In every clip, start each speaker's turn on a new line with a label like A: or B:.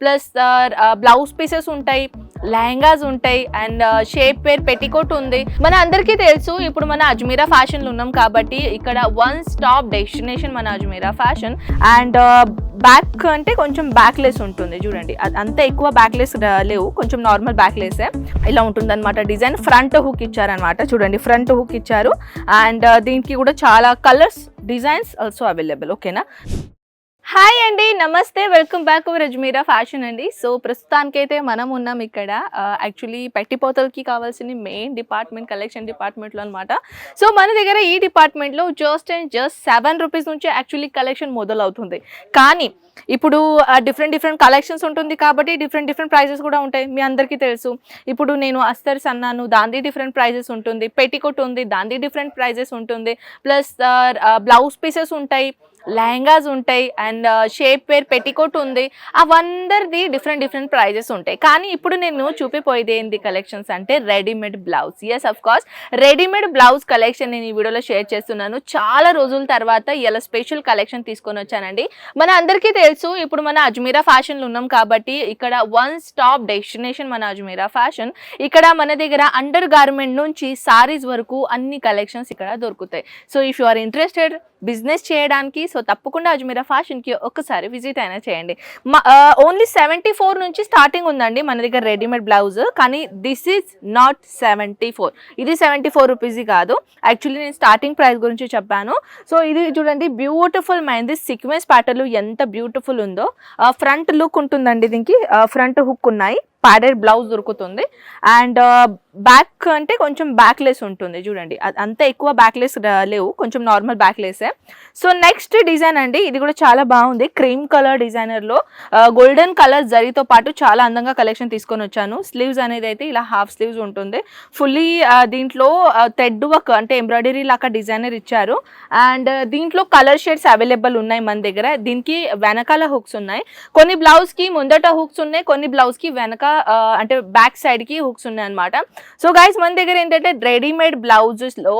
A: Plus blouse pieces ఉంటాయి లెహంగాస్ ఉంటాయి and shape wear petticoat ఉంది. మన అందరికీ తెలుసు ఇప్పుడు మన అజ్మీరా ఫ్యాషన్లో ఉన్నాం కాబట్టి ఇక్కడ వన్ స్టాప్ డెస్టినేషన్ మన అజ్మీరా ఫ్యాషన్. అండ్ బ్యాక్ అంటే కొంచెం బ్యాక్లెస్ ఉంటుంది చూడండి. అంత ఎక్కువ బ్యాక్లెస్ లేవు కొంచెం నార్మల్ బ్యాక్లెసే ఇలా ఉంటుంది అనమాట డిజైన్. ఫ్రంట్ హుక్ ఇచ్చారనమాట చూడండి ఫ్రంట్ హుక్ ఇచ్చారు. అండ్ దీనికి కూడా చాలా కలర్స్ డిజైన్స్ ఆల్సో అవైలబుల్ ఓకేనా హాయ్ అండి నమస్తే. వెల్కమ్ బ్యాక్ రజ్మీరా ఫ్యాషన్ అండి. సో ప్రస్తుతానికైతే మనం ఉన్నాం ఇక్కడ యాక్చువల్లీ పెట్టిపోతలకి కావాల్సిన మెయిన్ డిపార్ట్మెంట్ కలెక్షన్ డిపార్ట్మెంట్లో అనమాట సో మన దగ్గర ఈ డిపార్ట్మెంట్లో just and just seven rupees నుంచి యాక్చువల్లీ కలెక్షన్ మొదలవుతుంది. కానీ ఇప్పుడు డిఫరెంట్ డిఫరెంట్ కలెక్షన్స్ ఉంటుంది కాబట్టి డిఫరెంట్ డిఫరెంట్ ప్రైజెస్ కూడా ఉంటాయి. మీ అందరికీ తెలుసు. ఇప్పుడు నేను అస్తర్స్ అన్నాను దాంది డిఫరెంట్ ప్రైజెస్ ఉంటుంది. పెట్టికోట్ ఉంది దాంది డిఫరెంట్ ప్రైజెస్ ఉంటుంది. ప్లస్ బ్లౌజ్ పీసెస్ ఉంటాయి. లెహంగాస్ ఉంటాయి అండ్ షేప్ వేర్ పెట్టికోట్ ఉంది. అవందరిది డిఫరెంట్ డిఫరెంట్ ప్రైజెస్ ఉంటాయి. కానీ ఇప్పుడు నేను చూపిపోయేది ఏంది కలెక్షన్స్ అంటే readymade blouse yes of course readymade blouse collection నేను ఈ వీడియోలో షేర్ చేస్తున్నాను. చాలా రోజుల తర్వాత ఇలా స్పెషల్ కలెక్షన్ తీసుకొని వచ్చానండి. మన అందరికీ తెలుసు ఇప్పుడు మన అజ్మీరా ఫ్యాషన్లో ఉన్నాం కాబట్టి ఇక్కడ వన్ స్టాప్ డెస్టినేషన్ మన అజ్మీరా ఫ్యాషన్ ఇక్కడ మన దగ్గర అండర్ గార్మెంట్ నుంచి సారీస్ వరకు అన్ని కలెక్షన్స్ ఇక్కడ దొరుకుతాయి. So if you are interested business చేయడానికి సో తప్పకుండా అజ్మీరా ఫ్యాషన్కి ఒక్కసారి విజిట్ అయినా చేయండి. ఓన్లీ సెవెంటీ ఫోర్ నుంచి స్టార్టింగ్ ఉందండి మన దగ్గర రెడీమేడ్ బ్లౌజ్ కానీ this is not seventy four. ఇది సెవెంటీ ఫోర్ రూపీస్ కాదు. యాక్చువల్లీ నేను స్టార్టింగ్ ప్రైస్ గురించి చెప్పాను. సో ఇది చూడండి బ్యూటిఫుల్ మైంది సీక్వెన్స్ ప్యాటర్న్ ఎంత బ్యూటిఫుల్ ఉందో. ఫ్రంట్ లుక్ ఉంటుందండి దీనికి. ఫ్రంట్ హుక్ ఉన్నాయి. ప్యాడెడ్ బ్లౌజ్ దొరుకుతుంది. అండ్ బ్యాక్ అంటే కొంచెం బ్యాక్లెస్ ఉంటుంది చూడండి. అంత ఎక్కువ బ్యాక్లెస్ లేవు. కొంచెం నార్మల్ బ్యాక్లెసే. సో నెక్స్ట్ డిజైన్ అండి. ఇది కూడా చాలా బాగుంది. క్రీమ్ కలర్ డిజైనర్లో గోల్డెన్ కలర్ జరీతో పాటు చాలా అందంగా కలెక్షన్ తీసుకొని వచ్చాను. స్లీవ్స్ అనేది అయితే ఇలా హాఫ్ స్లీవ్స్ ఉంటుంది. ఫుల్లీ దీంట్లో థ్రెడ్ వర్క్ అంటే ఎంబ్రాయిడరీ లాగా డిజైనర్ ఇచ్చారు. అండ్ దీంట్లో కలర్ షేడ్స్ అవైలబుల్ ఉన్నాయి మన దగ్గర. దీనికి వెనకాల హుక్స్ ఉన్నాయి. కొన్ని బ్లౌజ్కి ముందట హుక్స్ ఉన్నాయి. కొన్ని బ్లౌజ్కి వెనక అంటే బ్యాక్ సైడ్కి హుక్స్ ఉన్నాయి అనమాట సో గైస్ మన దగ్గర ఏంటంటే రెడీమేడ్ బ్లౌజెస్లో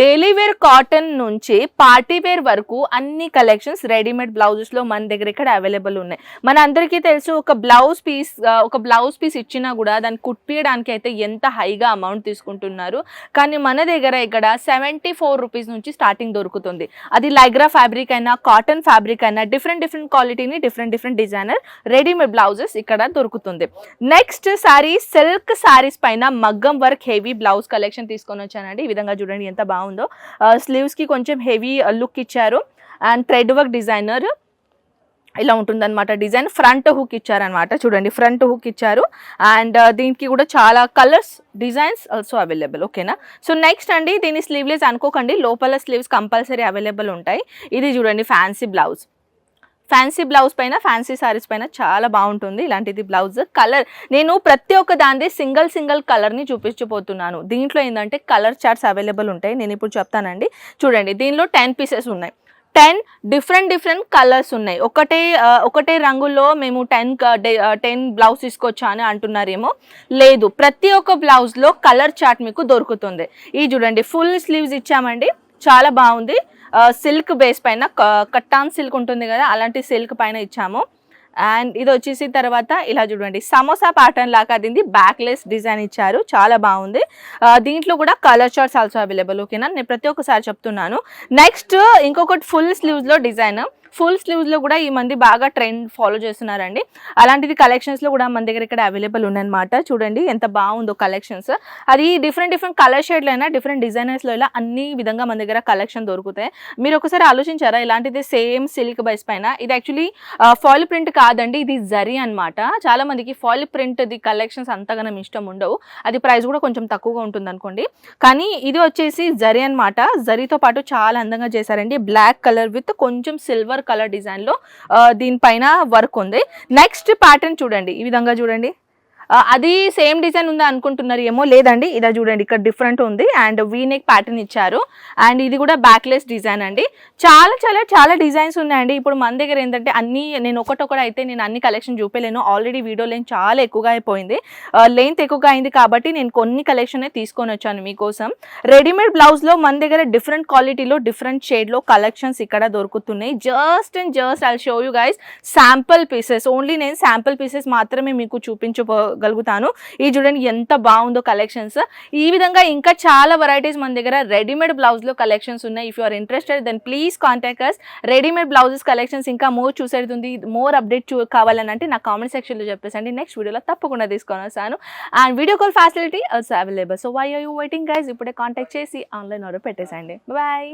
A: డైలీ వేర్ కాటన్ నుంచి పార్టీ వేర్ వరకు అన్ని కలెక్షన్స్ రెడీమేడ్ బ్లౌజెస్లో మన దగ్గర ఇక్కడ అవైలబుల్ ఉన్నాయి. మన అందరికీ తెలుసు ఒక బ్లౌజ్ పీస్ ఒక బ్లౌజ్ పీస్ ఇచ్చినా కూడా దాన్ని కుట్టియడానికి అయితే ఎంత హైగా అమౌంట్ తీసుకుంటున్నారు. కానీ మన దగ్గర ఇక్కడ సెవెంటీ ఫోర్ రూపీస్ నుంచి స్టార్టింగ్ దొరుకుతుంది. అది లైగ్రా ఫ్యాబ్రిక్ అయినా కాటన్ ఫ్యాబ్రిక్ అయినా డిఫరెంట్ డిఫరెంట్ క్వాలిటీని different different designer readymade blouses ఇక్కడ దొరుకుతుంది. నెక్స్ట్ సారీ సిల్క్ సారీస్ పైన మగ్గం వర్క్ హెవీ బ్లౌజ్ కలెక్షన్ తీసుకొని వచ్చానండి. ఈ విధంగా చూడండి ఎంత బాగుందో. స్లీవ్స్కి కొంచెం హెవీ లుక్ ఇచ్చారు. అండ్ థ్రెడ్ వర్క్ డిజైనర్ ఇలా ఉంటుందన్నమాట డిజైన్. ఫ్రంట్ హుక్ ఇచ్చారనమాట చూడండి ఫ్రంట్ హుక్ ఇచ్చారు. అండ్ దీనికి కూడా చాలా కలర్స్ డిజైన్స్ ఆల్సో అవైలబుల్ ఓకేనా సో నెక్స్ట్ అండి దీని స్లీవ్లెస్ అనుకోకండి. లోపల స్లీవ్స్ కంపల్సరీ అవైలబుల్ ఉంటాయి. ఇది చూడండి ఫ్యాన్సీ బ్లౌజ్. ఫ్యాన్సీ బ్లౌజ్ పైన ఫ్యాన్సీ సారీస్ పైన చాలా బాగుంటుంది. ఇలాంటిది బ్లౌజ్ కలర్ నేను ప్రతి ఒక్క దాని సింగిల్ సింగిల్ కలర్ని చూపించబోతున్నాను. దీంట్లో ఏంటంటే కలర్ చార్ట్స్ అవైలబుల్ ఉంటాయి. నేను ఇప్పుడు చెప్తానండి. చూడండి దీనిలో టెన్ పీసెస్ ఉన్నాయి. టెన్ డిఫరెంట్ డిఫరెంట్ కలర్స్ ఉన్నాయి. ఒకటే ఒకటే రంగులో మేము టెన్ టెన్ బ్లౌజ్ తీసుకొచ్చా అని అంటున్నారేమో? లేదు. ప్రతి ఒక్క బ్లౌజ్లో కలర్ చార్ట్ మీకు దొరుకుతుంది. ఈ చూడండి ఫుల్ స్లీవ్స్ ఇచ్చామండి. చాలా బాగుంది. సిల్క్ బేస్ పైన కట్టాన్ సిల్క్ ఉంటుంది కదా అలాంటి సిల్క్ పైన ఇచ్చాము. అండ్ ఇది వచ్చేసి తర్వాత ఇలా చూడండి సమోసా ప్యాటర్న్ లాగా దీన్ని బ్యాక్లెస్ డిజైన్ ఇచ్చారు చాలా బాగుంది. దీంట్లో కూడా కలర్ షార్ట్స్ ఆల్సో అవైలబుల్ ఓకేనా నేను ప్రతి ఒక్కసారి చెప్తున్నాను. నెక్స్ట్ ఇంకొకటి ఫుల్ స్లీవ్స్లో డిజైన్ ఫుల్ స్లీవ్స్లో కూడా ఈ మంది బాగా ట్రెండ్ ఫాలో చేస్తున్నారండి. అలాంటిది కలెక్షన్స్లో కూడా మన దగ్గర ఇక్కడ అవైలబుల్ ఉన్నాయన్నమాట చూడండి ఎంత బాగుందో కలెక్షన్స్ అది డిఫరెంట్ డిఫరెంట్ కలర్ షేడ్లో అయినా డిఫరెంట్ డిజైనర్స్లో ఇలా అన్ని విధంగా మన దగ్గర కలెక్షన్ దొరుకుతాయి. మీరు ఒకసారి ఆలోచించారా? ఇలాంటిది సేమ్ సిల్క్ బైస్ పైన. ఇది యాక్చువల్లీ ఫాయిల్ ప్రింట్ కాదండి ఇది జరీ అన్నమాట. చాలా మందికి ఫాయిల్ ప్రింట్ ది కలెక్షన్స్ అంతగానం ఇష్టం ఉండవు. అది ప్రైస్ కూడా కొంచెం తక్కువగా ఉంటుంది అనుకోండి. కానీ ఇది వచ్చేసి జరీ అన్నమాట. జరీతో పాటు చాలా అందంగా చేశారండి. బ్లాక్ కలర్ విత్ కొంచెం సిల్వర్ కలర్ డిజైన్లో దీనిపైన వర్క్ ఉంది. నెక్స్ట్ ప్యాటర్న్ చూడండి. ఈ విధంగా చూడండి. అది సేమ్ డిజైన్ ఉందా అనుకుంటున్నారు ఏమో లేదండి. ఇలా చూడండి ఇక్కడ డిఫరెంట్ ఉంది. అండ్ వీనేక్ ప్యాటర్న్ ఇచ్చారు. అండ్ ఇది కూడా బ్యాక్లెస్ డిజైన్ అండి. చాలా చాలా చాలా డిజైన్స్ ఉన్నాయండి. ఇప్పుడు మన దగ్గర ఏంటంటే అన్ని నేను ఒకటొకటి అయితే నేను అన్ని కలెక్షన్ చూపలేను. ఆల్రెడీ వీడియో లెంత్ చాలా ఎక్కువగా అయిపోయింది. లెంత్ ఎక్కువగా అయింది కాబట్టి నేను కొన్ని కలెక్షన్ తీసుకొని వచ్చాను మీకోసం. రెడీమేడ్ బ్లౌజ్లో మన దగ్గర డిఫరెంట్ క్వాలిటీలో డిఫరెంట్ షేడ్లో కలెక్షన్స్ ఇక్కడ దొరుకుతున్నాయి. Just and just I show you guys sample pieces only నేను శాంపుల్ పీసెస్ మాత్రమే మీకు చూపించగలుగుతాను ఈ చూడండి ఎంత బాగుందో కలెక్షన్స్ ఈ విధంగా ఇంకా చాలా వెరైటీస్ మన దగ్గర రెడీమేడ్ బ్లౌజ్లో కలెక్షన్స్ ఉన్నాయి. If you are interested then please contact us readymade blouses collections ఇంకా మోర్ చూసేది ఉంది. మోర్ అప్డేట్ చూ కావాలని అంటే నా కామెంట్ సెక్షన్లో చెప్పేసండి. నెక్స్ట్ వీడియోలో తప్పకుండా తీసుకొని వస్తాను and video call facility also available so why are you waiting guys ఇప్పుడే కాంటాక్ట్ చేసి ఆన్లైన్ ఆర్డర్ పెట్టేసండి. బాయ్